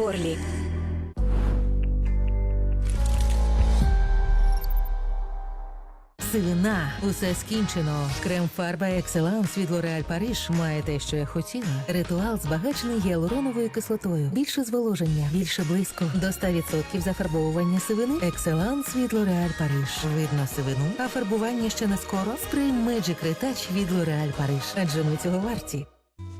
горлі. Сивина, усе скінчено. Крем-фарба Екселанс від L'Oréal Paris має те, що я хотіла. Ритуал збагачений гіалуроновою кислотою. Більше зволоження, більше блиску. До 100% зафарбовування сивини. Екселанс від L'Oréal Paris. Видно сивину, а фарбування ще не скоро. Спрей Magic Retouch від L'Oréal Paris. Адже ми цього варті.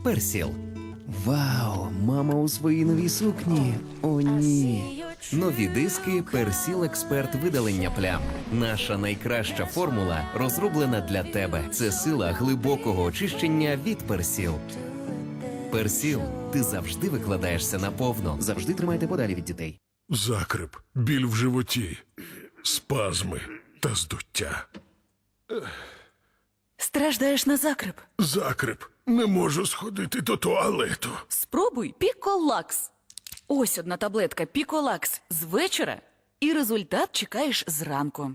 Персіл. Вау, мама у своїй новій сукні. О, ні. Нові диски Персіл Експерт видалення плям. Наша найкраща формула розроблена для тебе. Це сила глибокого очищення від Персіл. Персіл, ти завжди викладаєшся наповно. Завжди тримайте подалі від дітей. Закрип, біль в животі, спазми та здуття. Страждаєш на закрип. Закрип, не можу сходити до туалету. Спробуй Піколакс. Ось одна таблетка Піколакс з вечора, і результат чекаєш зранку.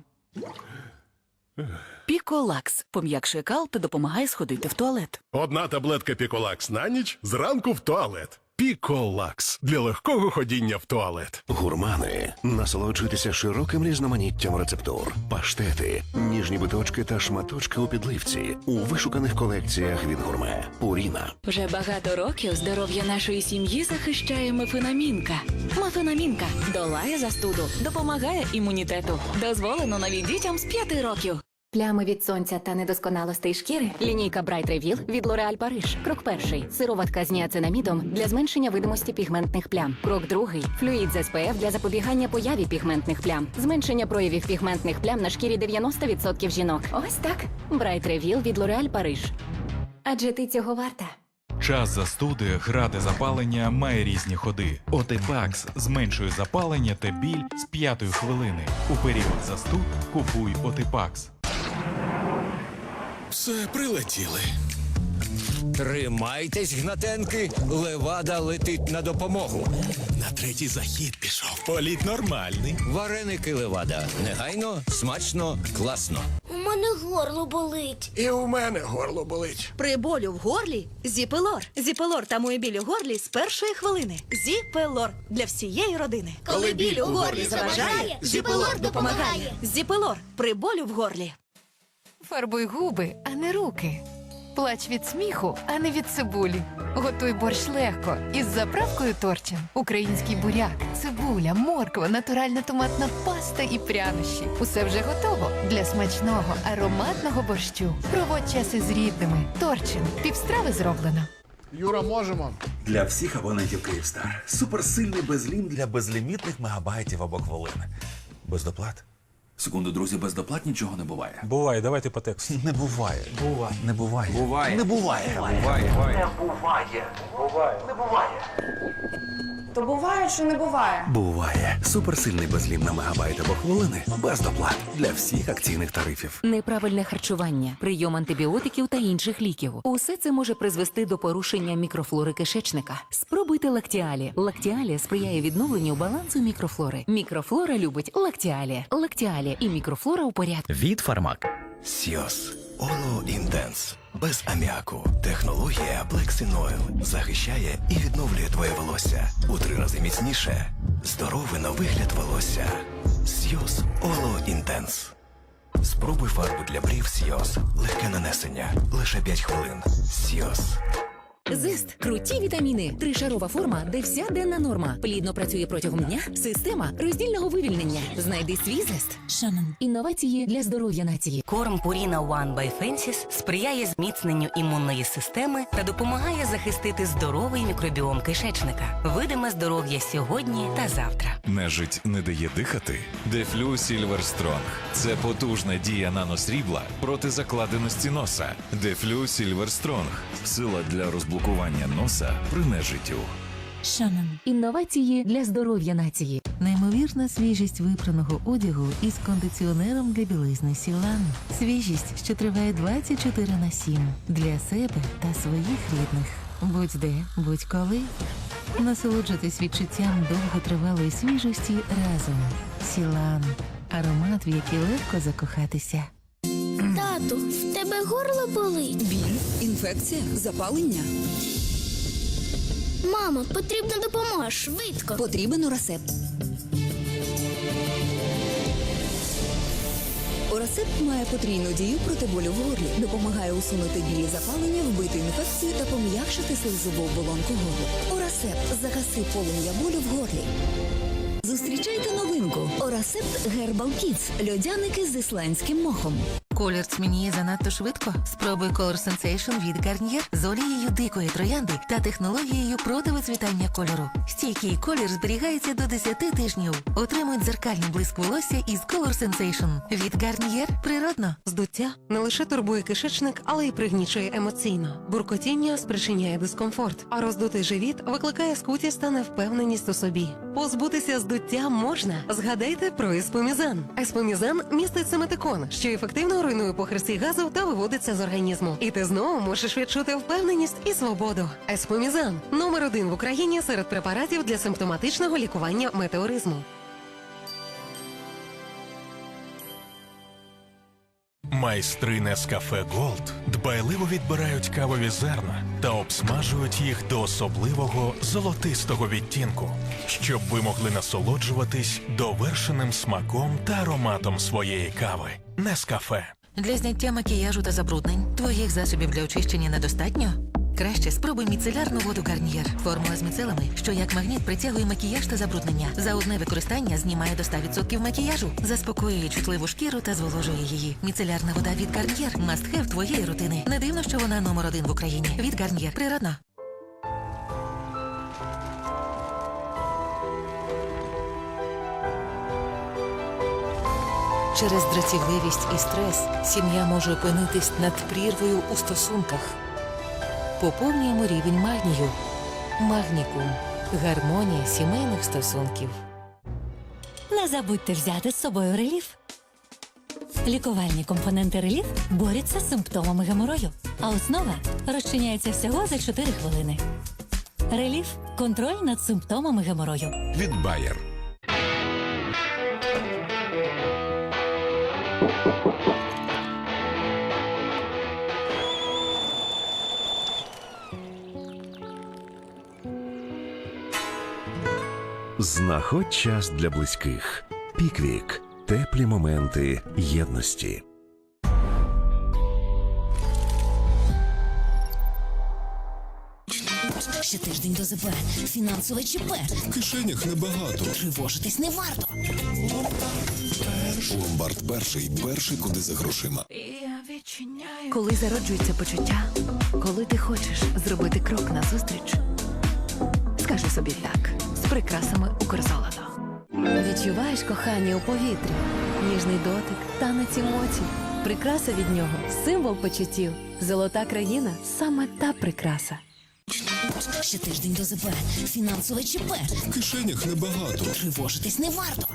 Піколакс пом'якшує кал та допомагає сходити в туалет. Одна таблетка Піколакс на ніч зранку в туалет. Піколакс для легкого ходіння в туалет. Гурмани насолоджуйтеся широким різноманіттям рецептур, паштети, ніжні биточки та шматочки у підливці у вишуканих колекціях від гурме. Пуріна. Вже багато років здоров'я нашої сім'ї захищає мефенамінка. Мефенамінка долає застуду, допомагає імунітету. Дозволено навіть дітям з 5 років. Плями від сонця та недосконалостей шкіри. Лінійка Bright Reveal від L'Oréal Paris. Крок перший. Сироватка з ніацинамідом для зменшення видимості пігментних плям. Крок другий. Флюїд з SPF для запобігання появі пігментних плям. Зменшення проявів пігментних плям на шкірі 90% жінок. Ось так. Bright Reveal від L'Oréal Paris. Адже ти цього варта. Час застуди, грати запалення має різні ходи. Отипакс зменшує запалення та біль з п'ятої хвилини. У період застуд купуй Отипакс. Все, прилетіли. Тримайтесь, гнатенки, левада летить на допомогу. На третій захід пішов. Політ нормальний. Вареники левада. Негайно, смачно, класно. У мене горло болить. І у мене горло болить. При болю в горлі Зіпелор. Зіпелор тамує біль у горлі з першої хвилини. Зіпелор для всієї родини. Коли біль у горлі заважає, Зіпелор допомагає. Зіпелор при болю в горлі. Фарбуй губи, а не руки. Плач від сміху, а не від цибулі. Готуй борщ легко із заправкою торчин. Український буряк, цибуля, морква, натуральна томатна паста і прянощі. Усе вже готово для смачного ароматного борщу. Проводь час із рідними. Торчин. Півстрави зроблено. Юра, можемо. Для всіх абонентів Київстар. Суперсильний безлім для безлімітних мегабайтів або хвилин. Без доплат. Секунду, друзі, без доплат нічого не буває. Буває, давайте по тексту. Не буває. Буває. Не буває. Буває. Не буває. То буває, що не буває. Буває. Суперсильний безлім на мегабайт або хвилини. Без доплат. Для всіх акційних тарифів. Неправильне харчування, прийом антибіотиків та інших ліків. Усе це може призвести до порушення мікрофлори кишечника. Спробуйте лактіалі. Лактіалі сприяє відновленню балансу мікрофлори. Мікрофлора любить лактіалі. Лактіалі і мікрофлора у порядку. Від Фармак. Сіос. Оло Інтенс. Без аміаку. Технологія Plexin Oil захищає і відновлює твоє волосся у три рази міцніше. Здоровий на вигляд волосся. Сіос Оло Інтенс. Спробуй фарбу для брів Сіос. Легке нанесення. Лише 5 хвилин. Сіос. Зест круті вітаміни. Тришарова форма, де вся денна норма. Плідно працює протягом дня. Система роздільного вивільнення. Знайди свій зест. Шанон. Інновації для здоров'я нації. Корм Purina One by Fences сприяє зміцненню імунної системи та допомагає захистити здоровий мікробіом кишечника. Видиме здоров'я сьогодні та завтра. Нежить не дає дихати. Дефлю Сільвер Стронг. Це потужна дія наносрібла проти закладеності носа. Дефлю Сільвер Стронг. Сила для розблокування носа при нежиттю. Шанон. Інновації для здоров'я нації. Неймовірна свіжість випраного одягу із кондиціонером для білизни Сілан. Свіжість, що триває 24 на 7. Для себе та своїх рідних. Будь-де, будь-коли. Насолоджуйтесь відчуттям довготривалої свіжості разом. Сілан. Аромат, в який легко закохатися. Тату, в тебе горло болить. Інфекція, запалення. Мамо, потрібна допомога, швидко. Потрібен урасеп. Урасеп має потрійну дію проти болю в горлі, допомагає усунути білі запалення, вбити інфекцію та пом'якшити слизову оболонку горла. Урасеп загаси полум'я болю в горлі. Зустрічайте новинку Орасепт Гербал Kids. льодяники з ісландським мохом. Колір цмініє занадто швидко. Спробуй Color Sensation від Garnier з олією дикої троянди та технологією проти вицвітання кольору. Стійкий колір зберігається до 10 тижнів. Отримують дзеркальний блиск волосся із Color Sensation. Від Garnier природно. Здуття не лише турбує кишечник, але й пригнічує емоційно. Буркотіння спричиняє дискомфорт, а роздутий живіт викликає скутість та невпевненість у собі. Позбутися здуття можна. Згадайте про еспомізан. Еспомізан містить семетикон, що ефективно руйнує похресті газу та виводиться з організму. І ти знову можеш відчути впевненість і свободу. Еспомізан номер один в Україні серед препаратів для симптоматичного лікування метеоризму. Майстри Нескафе Голд дбайливо відбирають кавові зерна та обсмажують їх до особливого золотистого відтінку, щоб ви могли насолоджуватись довершеним смаком та ароматом своєї кави. Нескафе. Для зняття макіяжу та забруднень твоїх засобів для очищення недостатньо? Краще спробуй міцелярну воду Гарнієр. Формула з міцелами, що як магніт притягує макіяж та забруднення. За одне використання знімає до 100% макіяжу, заспокоює чутливу шкіру та зволожує її. Міцелярна вода від Гарнієр – мастхев твоєї рутини. Не дивно, що вона номер один в Україні. Від Гарнієр. Природно. Через дратівливість і стрес сім'я може опинитись над прірвою у стосунках. Поповнюємо рівень магнію. Магнікум. Гармонія сімейних стосунків. Не забудьте взяти з собою реліф. Лікувальні компоненти реліф борються з симптомами геморою, а основа розчиняється всього за 4 хвилини. Реліф контроль над симптомами геморою. Від Bayer. Знаходь час для близьких. Піквік. Теплі моменти єдності. Ще тиждень до ЗП. Фінансове ЧП. В кишенях небагато. Тривожитись не варто. Ломбард перший, перший куди за грошима. Коли зароджується почуття, коли ти хочеш зробити крок назустріч, скажи собі так з прикрасами Укрзолото. Відчуваєш кохання у повітрі, ніжний дотик, танець емоцій. Прикраса від нього символ почуттів. Золота країна саме та прикраса. Ще тиждень до ЗП. Фінансове ЧП. В кишенях небагато. Тривожитись не варто.